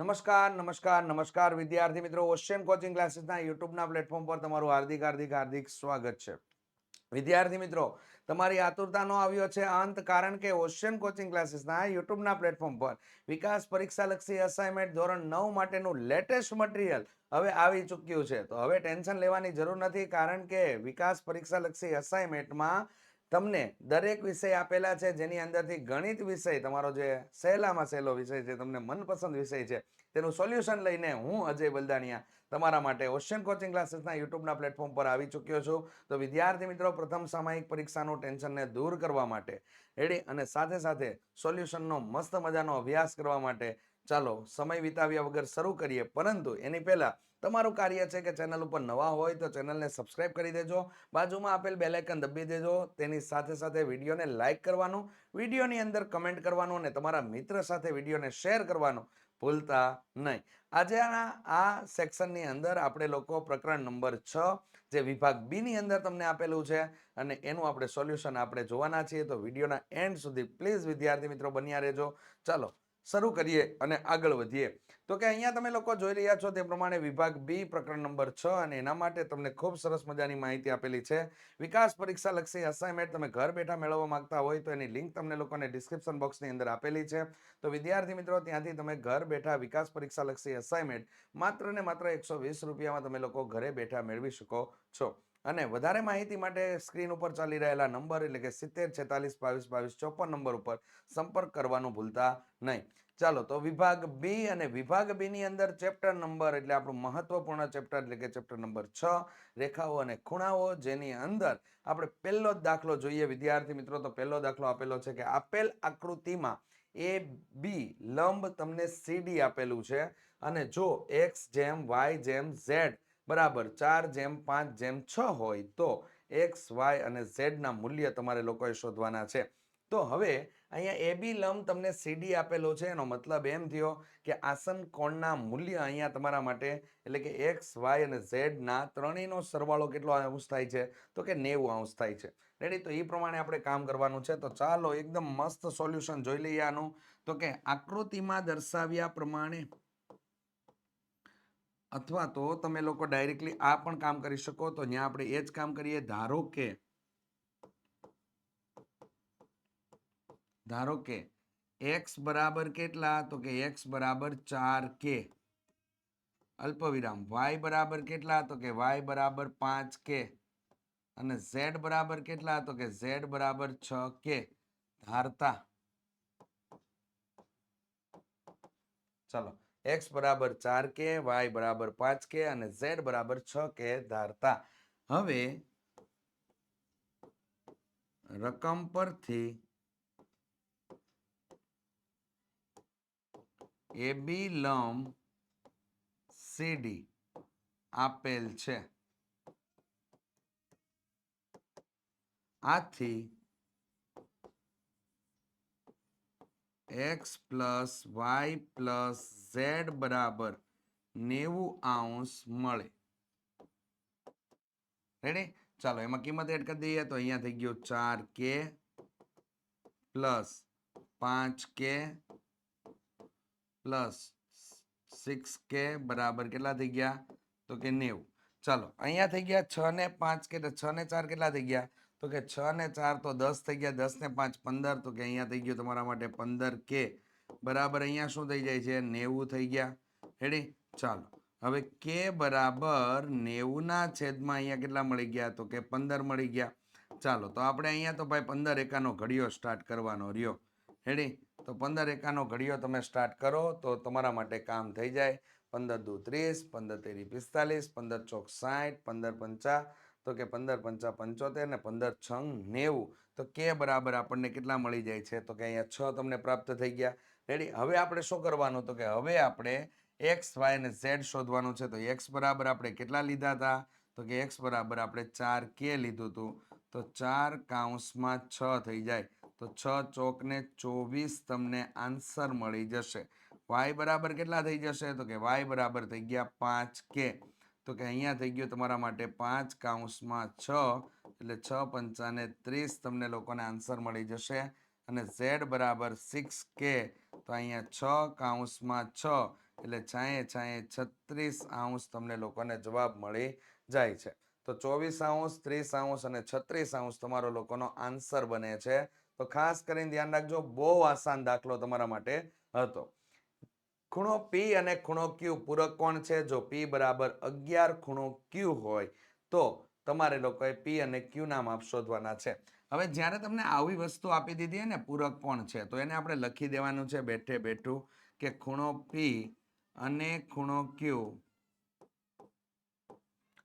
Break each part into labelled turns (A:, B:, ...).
A: નમસ્કાર નમસ્કાર નમસ્કાર વિદ્યાર્થી મિત્રો. ઓશિયન કોચિંગ ક્લાસીસના યુટ્યુબના પ્લેટફોર્મ પર તમારું હાર્દિક હાર્દિક હાર્દિક સ્વાગત છે. વિદ્યાર્થી મિત્રો, તમારી આતુરતાનો આવ્યો છે અંત કારણ કે ઓશિયન કોચિંગ ક્લાસીસના યુટ્યુબના પ્લેટફોર્મ પર વિકાસ પરીક્ષાલક્ષી અસાઇનમેન્ટ ધોરણ નવ માટેનું લેટેસ્ટ મટીરિયલ હવે આવી ચૂક્યું છે. તો હવે ટેન્શન લેવાની જરૂર નથી કારણ કે વિકાસ પરીક્ષાલક્ષી અસાઇનમેન્ટમાં તમને દરેક વિષય આપેલા છે, જેની અંદરથી ગણિત વિષય, તમારો જે સહેલામાં સહેલો વિષય છે, તમને મનપસંદ વિષય છે, તેનું સોલ્યુશન લઈને હું અજય બલદાણિયા તમારા માટે ઓશિયન કોચિંગ ક્લાસીસના યુટ્યુબના પ્લેટફોર્મ પર આવી ચૂક્યો છું. તો વિદ્યાર્થી મિત્રો, પ્રથમ સામાયિક પરીક્ષાનું ટેન્શનને દૂર કરવા માટે રેડી અને સાથે સાથે સોલ્યુશનનો મસ્ત મજાનો અભ્યાસ કરવા માટે ચાલો સમય વિતાવ્યા વગર શરૂ કરીએ. પરંતુ એની પહેલા તમારું કાર્ય છે કે ચેનલ ઉપર નવા હોય તો ચેનલને સબસ્ક્રાઇબ કરી દેજો. બાજુમાં આપેલ બેલાઇકન દબી દેજો. તેની સાથે સાથે વિડીયોને લાઇક કરવાનું, વિડીયોની અંદર કમેન્ટ કરવાનું અને તમારા મિત્ર સાથે વિડીયોને શેર કરવાનું ભૂલતા નહીં. આજે આ સેક્શનની અંદર આપણે લોકો પ્રકરણ નંબર છ, જે વિભાગ બીની અંદર તમને આપેલું છે અને એનું આપણે સોલ્યુશન આપણે જોવાના છીએ, તો વિડીયોના એન્ડ સુધી પ્લીઝ વિદ્યાર્થી મિત્રો બન્યા રહેજો. ચાલો, શરૂ કરીએ અને આગળ વધીએ. તો કે અહીંયા તમે લોકો જોઈ રહ્યા છો તે પ્રમાણે વિભાગ બી પ્રકરણ નંબર છ અને એના માટે તમને ખૂબ સરસ મજાની માહિતી આપેલી છે. વિકાસ પરીક્ષા લક્ષી અસાઇનમેન્ટ તમે ઘર બેઠા મેળવવા માંગતા હોય તો એની લિંક તમને લોકોને ડિસ્ક્રિપ્શન બોક્સની અંદર આપેલી છે. તો વિદ્યાર્થી મિત્રો, ત્યાંથી તમે ઘર બેઠા વિકાસ પરીક્ષા લક્ષી અસાઇનમેન્ટ માત્ર ને માત્ર એકસો વીસ રૂપિયામાં તમે લોકો ઘરે બેઠા મેળવી શકો છો. અને વધારે માહિતી માટે સ્ક્રીન ઉપર ચાલી રહેલા નંબર એટલે કે સિત્તેર, છેતાલીસ, બાવીસ બાવીસ, ચોપન નંબર ઉપર સંપર્ક કરવાનું ભૂલતા નહીં. ચાલો તો વિભાગ બી અને વિભાગ બીની અંદર ચેપ્ટર નંબર એટલે આપણું મહત્વપૂર્ણ ચેપ્ટર એટલે કે ચેપ્ટર નંબર છ, રેખાઓ અને ખૂણાઓ, જેની અંદર આપણે પહેલો જ દાખલો જોઈએ. વિદ્યાર્થી મિત્રો, તો પહેલો દાખલો આપેલો છે કે આપેલ આકૃતિમાં એ, બી, લંબ તમને સીડી આપેલું છે અને જો એક્સ, જેમ, વાય, જેમ, ઝેડ બરાબર ચાર જેમ પાંચ જેમ છ હોય તો એક્સ, વાય અને ઝેડના મૂલ્ય તમારે લોકોએ શોધવાના છે. તો હવે અહીંયા એબી લંબ તમને સીડી આપેલો છે. એનો મતલબ એમ થયો કે આસન કોણના મૂલ્ય અહીંયા તમારા માટે એટલે કે એક્સ, વાય અને ઝેડના ત્રણેયનો સરવાળો કેટલો અંશ થાય છે? તો કે નેવું અંશ થાય છે. રેડી તો એ પ્રમાણે આપણે કામ કરવાનું છે. તો ચાલો એકદમ મસ્ત સોલ્યુશન જોઈ લઈએ આનું. તો કે આકૃતિમાં દર્શાવ્યા પ્રમાણે અથવા તો તમે લોકો ડાયરેક્ટલી આ પણ કામ કરી શકો, તો ત્યાં આપણે એ જ કામ કરીએ. ધારો કે ધારો કે એક્સ બરાબર કેટલા? તો કે એક્સ બરાબર ચાર કે. અલ્પવિરામ વાય બરાબર કેટલા? તો કે વાય બરાબર પાંચ કે. અને ઝેડ બરાબર કેટલા? તો કે ઝેડ બરાબર છ કે. ધારતા. ચલો. એક્સ બરાબર ચાર કે, વાય બરાબર પાંચ કે અને ઝેડ બરાબર છ કે ધારતા. હવે રકમ પરથી એ બી સીડી આપેલ છે. આથી X plus Y plus Z બરાબર નેવું અંશ મળે રેડી ચાલો એમાં કિંમત એડ કરી દઈએ તો અહીંયા થઈ ગયું ચાર કે પ્લસ પાંચ કે પ્લસ સિક્સ કે બરાબર કેટલા થઈ ગયા તો કે નેવું ચાલો અહીંયા થઈ ગયા છ ને પાંચ કે છ ને ચાર કેટલા થઈ ગયા તો કે છ ને ચાર તો દસ થઈ ગયા, દસ ને પાંચ પંદર, તો કે અહીંયા થઈ ગયું તમારા માટે પંદર કે. બરાબર, અહીંયા શું થઈ જાય છે? નેવું થઈ ગયા. હેડી ચાલો. હવે કે બરાબર નેવુંના છેદમાં અહીંયા કેટલા મળી ગયા? તો કે પંદર મળી ગયા. ચાલો, તો આપણે અહીંયા તો ભાઈ પંદર એકાનો ઘડિયો સ્ટાર્ટ કરવાનો રહ્યો. હેડી તો પંદર એકાનો ઘડિયો તમે સ્ટાર્ટ કરો, તો તમારા માટે કામ થઈ જાય. પંદર દુ ત્રીસ, પંદર તેરી પિસ્તાલીસ, પંદર ચોક સાઠ, પંદર પંચા તો કે પંદર પંચા પંચોતેર ને પંદર છ નેવું. તો કે બરાબર આપણને કેટલા મળી જાય છે? તો કે અહીંયા છ તમને પ્રાપ્ત થઈ ગયા. રેડી હવે આપણે શું કરવાનું? તો કે હવે આપણે એક્સ, વાય અને ઝેડ શોધવાનું છે. તો એક્સ બરાબર આપણે કેટલા લીધા હતા તો કે એક્સ બરાબર આપણે ચાર કે લીધું હતું તો ચાર કાઉન્સમાં છ થઈ જાય. તો છ ચોકને ચોવીસ તમને આન્સર મળી જશે. વાય બરાબર કેટલા થઈ જશે? તો કે વાય બરાબર થઈ ગયા પાંચ કે. તો કે અહીંયા થઈ ગયું તમારા માટે પાંચ કાઉન્સમાં છ, એટલે છ પંચાને ત્રીસ તમને લોકોને આન્સર મળી જશે. અને ઝેડ બરાબર સિક્સ કે, તો અહીંયા છ કાઉન્સમાં છ, એટલે છાંયે છાંયે છત્રીસ આઉન્સ તમને લોકોને જવાબ મળી જાય છે. તો ચોવીસ આઉન્સ ત્રીસ આઉન્સ અને છત્રીસ આઉન્સ તમારો લોકોનો આન્સર બને છે. તો ખાસ કરીને ધ્યાન રાખજો, બહુ આસાન દાખલો તમારા માટે હતો. ખૂણો પી અને ખૂણો ક્યુ પૂરક કોણ છે? જો પી બરાબર અગિયાર ખૂણો ક્યુ હોય, તો તમારે લોકોએ પી અને ક્યુ નામ માપ શોધવાના છે. હવે જ્યારે તમને આવી વસ્તુ આપી દીધી ને પૂરક કોણ છે, તો એને આપણે લખી દેવાનું છે બેઠે બેઠું કે ખૂણો પી અને ખૂણો ક્યુ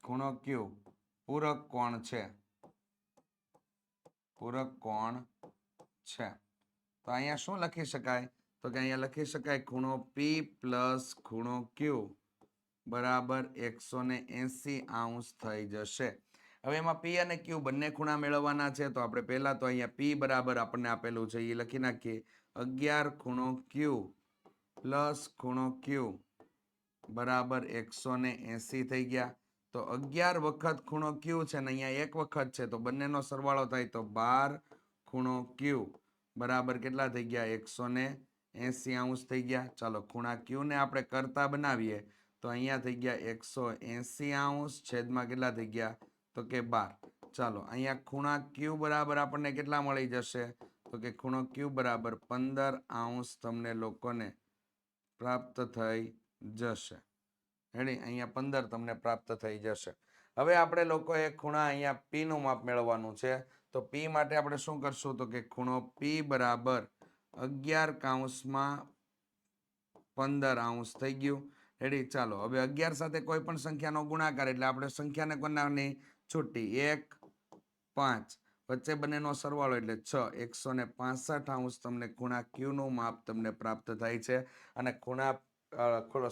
A: ખૂણો ક્યુ પૂરક કોણ છે? પૂરક કોણ છે? તો અહીંયા શું લખી શકાય? તો કે અહીંયા લખી શકાય ખૂણો પી પ્લસ ખૂણો ક્યુ બરાબર એકસો ને એસી આઉન્સ થઈ જશે. હવે એમાં પી અને ક્યુ બંને ખૂણા મેળવવાના છે, તો આપણે પહેલા તો અહીંયા પી બરાબર આપણને આપેલું છે, એ લખી નાખીએ. અગિયાર ખૂણો ક્યુ પ્લસ ખૂણો ક્યુ બરાબર એકસો ને એસી થઈ ગયા. તો અગિયાર વખત ખૂણો ક્યુ છે ને અહીંયા એક વખત છે, તો બંનેનો સરવાળો થાય તો બાર ખૂણો ક્યુ બરાબર કેટલા થઈ ગયા? એકસો ને એસી અંશ થઈ ગયા. ચાલો ખૂણા ક્યુને આપણે કરતા બનાવીએ. તો અહીંયા થઈ ગયા એકસો એસી અંશ. છેદમાં કેટલા થઈ ગયા? તો કે બાર. ચાલો અહીંયા ખૂણા ક્યુ બરાબર આપણને કેટલા મળી જશે? તો કે ખૂણો ક્યુ બરાબર પંદર અંશ તમને લોકોને પ્રાપ્ત થઈ જશે. હેડી અહીંયા પંદર તમને પ્રાપ્ત થઈ જશે. હવે આપણે લોકોએ ખૂણા અહીંયા પીનું માપ મેળવવાનું છે. તો પી માટે આપણે શું કરશું? તો કે ખૂણો પી બરાબર અગિયાર કાઉન્સમાં પંદર અંશ થઈ ગયું. રેડી ચાલો, હવે અગિયાર સાથે કોઈ પણ સંખ્યાનો ગુણાકાર, એટલે આપણે સંખ્યાને કોનાની? છૂટી. એક, પાંચ. વચ્ચે બંનેનો સરવાળો એટલે છ. એકસો ને પાસઠ અંશ તમને ખૂણા ક્યુનું માપ તમને પ્રાપ્ત થાય છે. અને ખૂણા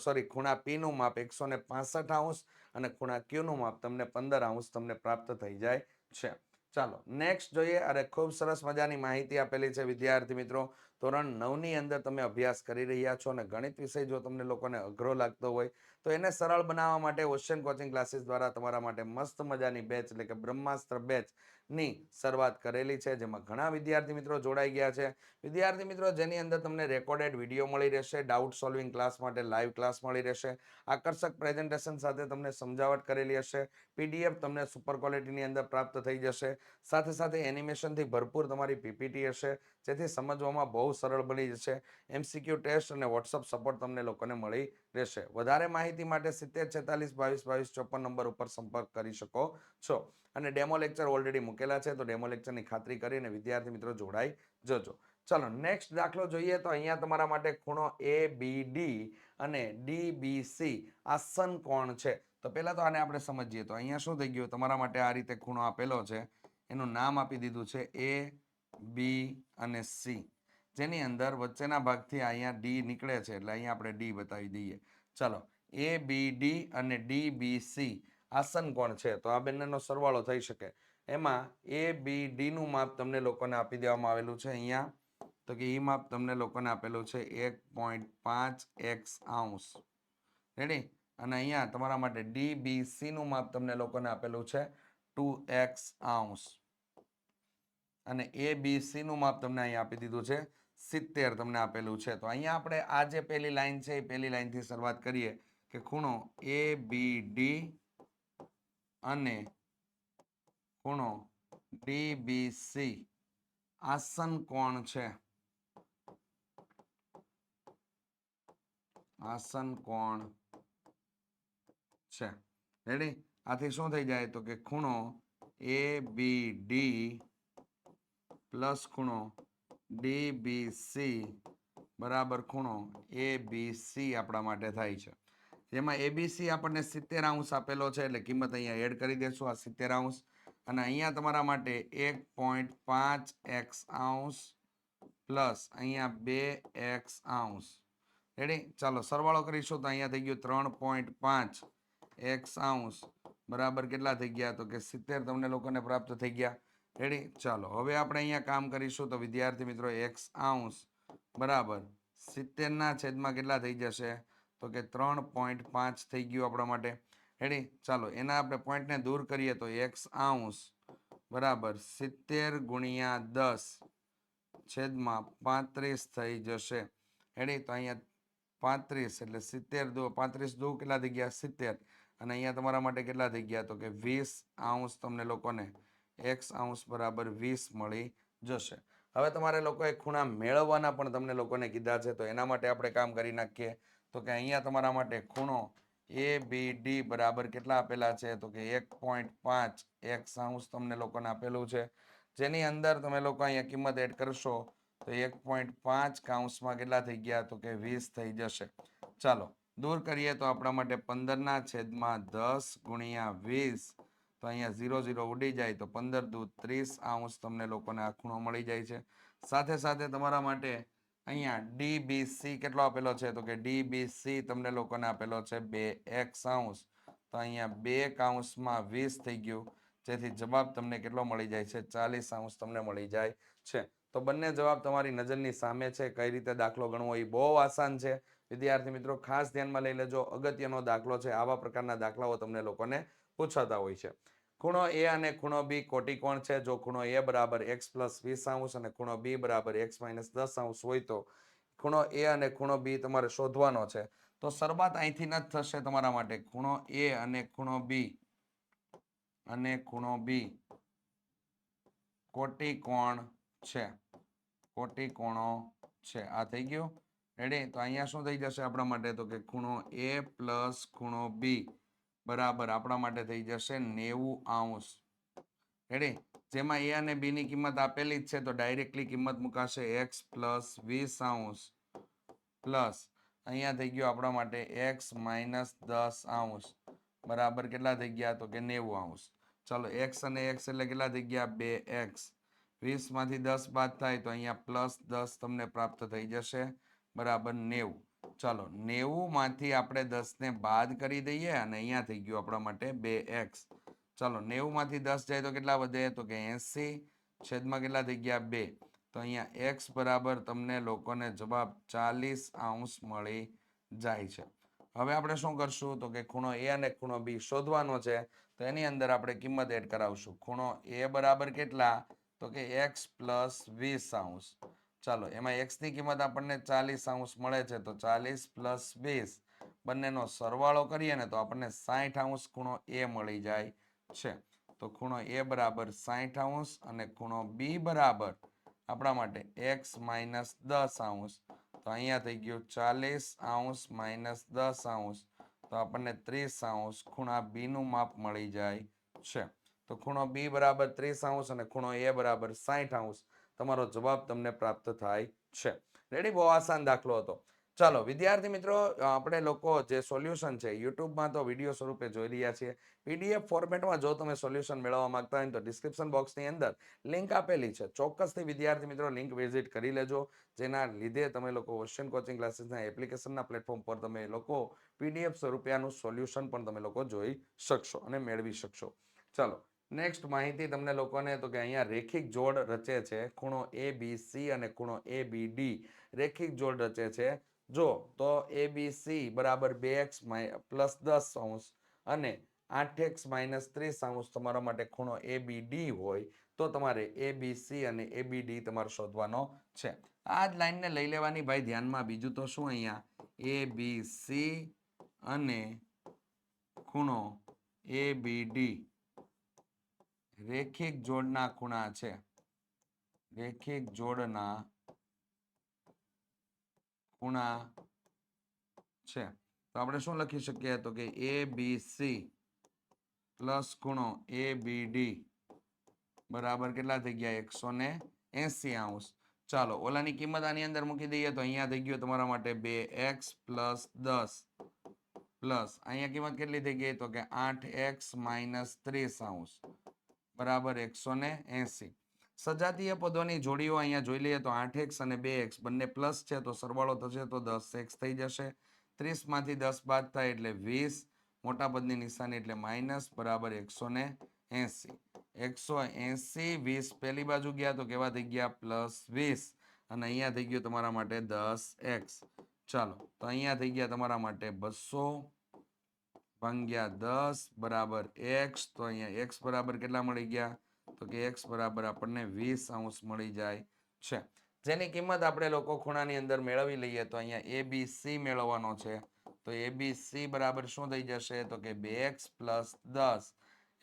A: સોરી ખૂણા પીનું માપ એકસો ને પાસઠ અંશ અને ખૂણા ક્યુનું માપ તમને પંદર અંશ તમને પ્રાપ્ત થઈ જાય છે. ચાલો, નેક્સ્ટ જોઈએ. અરે, ખૂબ સરસ મજાની માહિતી આપેલી છે, વિદ્યાર્થી મિત્રો. ધોરણ નવની અંદર તમે અભ્યાસ કરી રહ્યા છો અને ગણિત વિષય જો તમને લોકોને અઘરો લાગતો હોય, તો એને સરળ બનાવવા માટે ઓશિયન કોચિંગ ક્લાસીસ દ્વારા તમારા માટે મસ્ત મજાની બેચ એટલે કે બ્રહ્માસ્ત્ર બેચ ની શરૂઆત કરેલી છે, જેમાં ઘણા વિદ્યાર્થી મિત્રો જોડાઈ ગયા છે. વિદ્યાર્થી મિત્રો, જેની અંદર તમને રેકોર્ડેડ વીડિયો મળી રહેશે ડાઉટ સોલ્વિંગ ક્લાસ માટે લાઈવ ક્લાસ મળી રહેશે, આકર્ષક પ્રેઝન્ટેશન સાથે તમને સમજાવટ કરેલી હશે પીડીએફ તમને સુપર ક્વોલિટીની અંદર પ્રાપ્ત થઈ જશે, સાથે સાથે એનિમેશનથી ભરપૂર તમારી પીપીટી હશે, જેથી સમજવામાં બહુ સરળ બની જશે. એમસીક્યુ ટેસ્ટ અને વોટ્સઅપ સપોર્ટ તમને લોકોને મળી રહેશે. વધારે માહિતી માટે સિત્તેર, છેતાલીસ, બાવીસ બાવીસ, ચોપન નંબર ઉપર સંપર્ક કરી શકો છો. અને ડેમો લેક્ચર ઓલરેડી મૂકેલા છે, તો ડેમો લેક્ચરની ખાતરી કરીને વિદ્યાર્થી મિત્રો જોડાઈ જજો. ચલો નેક્સ્ટ દાખલો જોઈએ તો અહીંયા તમારા માટે ખૂણો એ બી ડી અને ડી બી સી આસન કોણ છે? તો પહેલાં તો આને આપણે સમજીએ. તો અહીંયા શું થઈ ગયું? તમારા માટે આ રીતે ખૂણો આપેલો છે. એનું નામ આપી દીધું છે એ બી અને સી જેની અંદર વચ્ચેના ભાગથી અહીંયા ડી નીકળે છે, એટલે અહીંયા આપણે ડી બતાવી દઈએ. ચાલો એ બી ડી અને ડી બી સી આસન કોણ છે? તો આ બંનેનો સરવાળો થઈ શકે. એમાં એ બી ડીનું માપ તમને લોકોને આપી દેવામાં આવેલું છે અહીંયા. તો કે એ માપ તમને લોકોને આપેલું છે એક પોઈન્ટ પાંચ એક્સ આઉન્સ. રેડી? અને અહીંયા તમારા માટે ડી બી સીનું માપ તમને લોકોને આપેલું છે ટુ એક્સ આઉન્સ. અને એ બી સીનું માપ તમને અહીંયા આપી દીધું છે સિત્તેર તમને આપેલું છે. તો અહીંયા આપણે આ જે પહેલી લાઈન છે, એ પહેલી લાઈનથી શરૂઆત કરીએ કે ખૂણો એ બી ડી અને ખૂણો ડીબીસી આસન કોણ છે? આસન કોણ છે? રેડી આથી શું થઈ જાય? તો કે ખૂણો એ બી ડી પ્લસ ખૂણો ડી બી સી બરાબર ખૂણો એ બી સી આપણા માટે થાય છે. જેમાં એબીસી આપણને સિત્તેર અંશ આપેલો છે એટલે કિંમત અહીંયા એડ કરી દેશું આ સિત્તેર અંશ. અને અહીંયા તમારા માટે એક પોઈન્ટ પાંચ એક્સ અંશ પ્લસ અહીંયા બે એક્સ અંશ. રેડી? ચાલો, સરવાળો કરીશું તો અહીંયા થઈ ગયું ત્રણ પોઈન્ટ પાંચ એક્સ અંશ. બરાબર કેટલા થઈ ગયા? તો કે સિત્તેર તમને લોકોને પ્રાપ્ત થઈ ગયા. રેડી ચાલો, હવે આપણે અહીંયા કામ કરીશું તો વિદ્યાર્થી મિત્રો એક્સ આઉન્સ બરાબર સિત્તેરના છેદમાં કેટલા થઈ જશે? તો કે ત્રણ પોઈન્ટ પાંચ થઈ ગયું આપણા માટે. રેડી ચાલો, એના આપણે પોઈન્ટને દૂર કરીએ તો એક્સ આઉન્સ બરાબર સિત્તેર ગુણ્યા દસ છેદમાં પાંત્રીસ થઈ જશે. રેડી તો અહીંયા પાંત્રીસ એટલે સિત્તેર દુ, પાંત્રીસ દો કેટલા થઈ ગયા? સિત્તેર. અને અહીંયા તમારા માટે કેટલા થઈ ગયા? તો કે વીસ આઉન્સ તમને લોકોને એક્સ આઉન્સ બરાબર વીસ મળી જશે. હવે તમારે લોકોએ ખૂણા મેળવવાના પણ તમને લોકોને કીધા છે, તો એના માટે આપણે કામ કરી નાખીએ. તો કે અહીંયા તમારા માટે ખૂણો એ બી ડી બરાબર કેટલા આપેલા છે? તો કે એક પોઈન્ટ પાંચ એક્સ આઉન્સ તમને લોકોને આપેલું છે. જેની અંદર તમે લોકો અહીંયા કિંમત એડ કરશો, તો એક પોઈન્ટ પાંચ કાઉન્સમાં કેટલા થઈ ગયા? તો કે વીસ થઈ જશે. ચાલો, દૂર કરીએ તો આપણા માટે પંદરના છેદમાં દસ ગુણ્યા વીસ તો અહીંયા ઝીરો ઝીરો ઉડી જાય તો પંદર દૂધ ત્રીસ આઉન્સ તમને લોકોને આ મળી જાય છે. સાથે સાથે તમારા માટે અહીંયા ડીબીસી કેટલો આપેલો છે? તો કે ડીબીસી તમને લોકોને આપેલો છે બે એક્સ આઉન્સ તો અહીંયા બે કાઉન્સમાં વીસ થઈ ગયું. જેથી જવાબ તમને કેટલો મળી જાય છે? ચાલીસ આઉન્સ તમને મળી જાય છે. તો બંને જવાબ તમારી નજરની સામે છે. કઈ રીતે દાખલો ગણવો એ બહુ આસાન છે. વિદ્યાર્થી મિત્રો, ખાસ ધ્યાનમાં લઈ લેજો. અગત્યનો દાખલો છે. આવા પ્રકારના દાખલાઓ તમને લોકોને પૂછાતા હોય છે. ખૂણો એ અને ખૂણો બી કોટિકોણ છે? જો ખૂણો એ બરાબર એક્સ પ્લસ વીસ અંશ અને ખૂણો બી બરાબર એક્સ માઇનસ દસ અંશ હોય તો ખૂણો એ અને ખૂણો બી તમારે શોધવાનો છે. તો શરૂઆત અહીંથી ન થશે તમારા માટે. ખૂણો એ અને ખૂણો બી અને ખૂણો બી કોટિકોણ છે? કોટિકોણો છે. આ થઈ ગયું. રેડી તો અહીંયા શું થઈ જશે આપણા માટે? તો કે ખૂણો એ પ્લસ ખૂણો બી બરાબર, આપણા માટે થઈ જશે નેવું આઉન્સ રેડી જેમાં એ અને બી ની કિંમત આપેલી જ છે, તો ડાયરેક્ટલી કિંમત મુકાશે એક્સ પ્લસ વીસ આઉન્સ પ્લસ અહીંયા થઈ ગયું આપણા માટે એક્સ માઇનસ દસ આઉન્સ બરાબર કેટલા થઈ ગયા? તો કે નેવું આઉન્સ ચાલો એક્સ અને એક્સ એટલે કેટલા થઈ ગયા? બે એક્સ વીસમાંથી દસ બાદ થાય તો અહીંયા પ્લસ દસ તમને પ્રાપ્ત થઈ જશે. બરાબર નેવું. ચાલો નેવું માંથી આપણે દસ ને બાદ કરી દઈએ અને અહીંયા થઈ ગયું આપણા માટે બે એક્સ. ચાલો નેવું માંથી દસ જાય તો કેટલા વધે? તો કે એસી. છેદમાં કેટલા થઈ ગયા? બે. તો અહીંયા એક્સ બરાબર તમને લોકોને જવાબ ચાલીસ આઉન્સ મળી જાય છે. હવે આપણે શું કરશું? તો કે ખૂણો એ અને ખૂણો બી શોધવાનો છે. તો એની અંદર આપણે કિંમત એડ કરાવશું. ખૂણો એ બરાબર કેટલા? તો કે એક્સ પ્લસ વીસ આઉન્સ. ચાલો, એમાં એક્સની કિંમત આપણને ચાલીસ આઉન્સ મળે છે, તો ચાલીસ પ્લસ વીસ, બંનેનો સરવાળો કરીએ ને તો આપણને સાઠ આઉન્સ ખૂણો એ મળી જાય છે. તો ખૂણો એ બરાબર સાઠ આઉન્સ અને ખૂણો બી બરાબર આપણા માટે એક્સ માઇનસ દસ આઉન્સ તો અહીંયા થઈ ગયું ચાલીસ આઉન્સ માઇનસ દસ આઉન્સ તો આપણને ત્રીસ આઉન્સ ખૂણા બી નું માપ મળી જાય છે. તો ખૂણો બી બરાબર ત્રીસ અંશ અને ખૂણો એ બરાબર સાઠ અંશ. તમારો જવાબ તમને પ્રાપ્ત થાય છે. રેડી બહુ આસાન દાખલો હતો. ચાલો, વિદ્યાર્થી મિત્રો, આપણે લોકો જે સોલ્યુશન છે, યુટ્યુબમાં તો વીડિયો સ્વરૂપે જોઈ રહ્યા છીએ. પીડીએફ ફોર્મેટમાં જો તમે સોલ્યુશન મેળવવા માંગતા હોય તો ડિસ્ક્રિપ્શન બોક્સની અંદર લિંક આપેલી છે. ચોક્કસથી વિદ્યાર્થી મિત્રો લિંક વિઝિટ કરી લેજો. જેના લીધે તમે લોકો ઓશિયન કોચિંગ ક્લાસીસના એપ્લિકેશનના પ્લેટફોર્મ પર તમે લોકો પીડીએફ સ્વરૂપે આનું સોલ્યુશન પણ તમે લોકો જોઈ શકશો અને મેળવી શકશો. ચાલો નેક્સ્ટ માહિતી તમને લોકોને તો કે અહીંયા રેખિક જોડ રચે છે. ખૂણો એ બી સી અને ખૂણો એ બી ડી રેખિક જોડ રચે છે. જો, તો એ બી સી બરાબર બે એક્સ પ્લસ દસ અંશ અને આઠ એક્સ માઇનસ ત્રીસ અંશ તમારા માટે ખૂણો એ બી ડી હોય તો તમારે એ બી સી અને એ બી ડી તમારે શોધવાનો છે. આ જ લાઈનને લઈ લેવાની ભાઈ ધ્યાનમાં. બીજું તો શું અહીંયા? એ બી સી અને ખૂણો એ બી ડી રેખિક જોડના ખૂણા છે. રેખિક જોડના ખૂણા છે. તો આપણે શું લખી શકીએ? તો કે એ બી સી પ્લસ ખૂણો એ બી ડી બરાબર કેટલા થઈ ગયા? એકસો ને એસી અંશ ચાલો, ઓલાની કિંમત આની અંદર મૂકી દઈએ તો અહીંયા થઈ ગયું તમારા માટે બે એક્સ પ્લસ દસ પ્લસ. અહીંયા કિંમત કેટલી થઈ ગઈ? તો કે આઠ એક્સ માઇનસ ત્રીસ અંશ બરાબર એકસો ને એસી. સજાતીય પદોની જોડીઓ અહીંયા જોઈ લઈએ તો આઠ એક્સ અને બે એક્સ, બંને પ્લસ છે તો સરવાળો થશે તો દસ એક્સ થઈ જશે. ત્રીસમાંથી દસ બાદ થાય એટલે વીસ, મોટા પદની નિશાની એટલે માઇનસ, બરાબર એકસો ને એસી. એકસો એસી, વીસ પહેલી બાજુ ગયા તો કેવા થઈ ગયા? પ્લસ વીસ. અને અહીંયા થઈ ગયું તમારા માટે દસ એક્સ. ચાલો, તો અહીંયા થઈ ગયા તમારા માટે બસો ભાગ્યા દસ બરાબર એક્સ, તો અહીંયા એક્સ બરાબર કેટલા મળી ગયા? તો કે એક્સ બરાબર આપણને વીસ અંશ મળી જાય છે. જેની કિંમત આપણે લોકો ખૂણાની અંદર મેળવી લઈએ તો અહીંયા એ બી સી મેળવવાનો છે. તો એ બી સી બરાબર શું થઈ જશે? તો કે બે એક્સ પ્લસ દસ.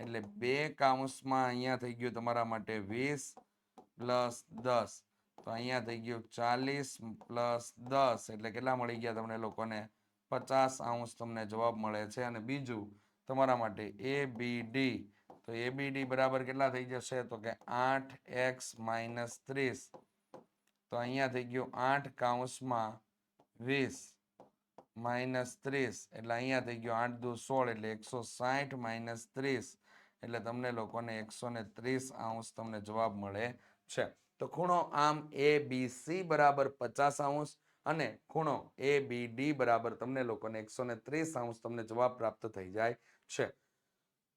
A: એટલે બે કાઉન્સમાં અહીંયા થઈ ગયું તમારા માટે વીસ પ્લસ દસ. તો અહીંયા થઈ ગયું ચાલીસ પ્લસ દસ. એટલે કેટલા મળી ગયા તમને લોકોને? પચાસ અંશ તમને જવાબ મળે છે અને બીજું તમારા માટે એ બી ડી તો એ બી ડી બરાબર કેટલા થઈ જશે? તો કે આઠ એક્સ માઇનસ ત્રીસ. તો અહીંયા થઈ ગયું આઠ કાઉન્સમાં વીસ માઇનસ ત્રીસ. એટલે અહીંયા થઈ ગયું આઠ દુ સોળ, એટલે એકસો સાઠ માઇનસ ત્રીસ. એટલે તમને લોકોને એકસો ને ત્રીસ અંશ તમને જવાબ મળે છે. તો ખૂણો આમ એ બી સી બરાબર પચાસ અંશ. અને ખૂણો એ બી ડી બરાબર તમને લોકોને એકસો ને ત્રીસ અંશ તમને જવાબ પ્રાપ્ત થઈ જાય છે.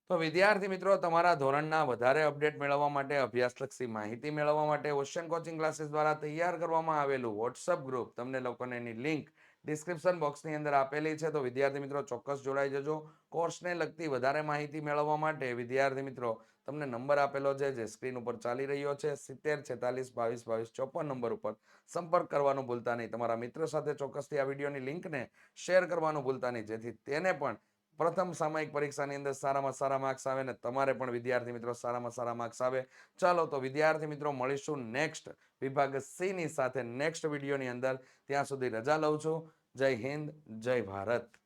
A: તો વિદ્યાર્થી મિત્રો, તમારા ધોરણના વધારે અપડેટ મેળવવા માટે, અભ્યાસલક્ષી માહિતી મેળવવા માટે ઓશિયન કોચિંગ ક્લાસીસ દ્વારા તૈયાર કરવામાં આવેલું વોટ્સઅપ ગ્રુપ તમને લોકોને એની લિંક ડિસ્ક્રિપ્શન બોક્સની અંદર આપેલી છે. તો વિદ્યાર્થી મિત્રો, ચોક્કસ જોડાઈ જજો. કોર્સને લગતી વધારે માહિતી મેળવવા માટે વિદ્યાર્થી મિત્રો તમને નંબર આપેલો છે, જે સ્ક્રીન ઉપર ચાલી રહ્યો છે, સિત્તેર, છેતાલીસ, બાવીસ બાવીસ, ચોપન નંબર ઉપર સંપર્ક કરવાનું ભૂલતા નહીં. તમારા મિત્ર સાથે ચોક્કસથી આ વિડીયોની લિંકને શેર કરવાનું ભૂલતા નહીં. જેથી તેને પણ પ્રથમ સામાયિક પરીક્ષાની અંદર સારામાં સારા માર્ક્સ આવે ને તમારે પણ વિદ્યાર્થી મિત્રો સારામાં સારા માર્ક્સ આવે. ચાલો તો વિદ્યાર્થી મિત્રો મળીશું નેક્સ્ટ વિભાગ સીની સાથે નેક્સ્ટ વિડીયોની અંદર. ત્યાં સુધી રજા લઉં છું. જય હિન્દ, જય ભારત.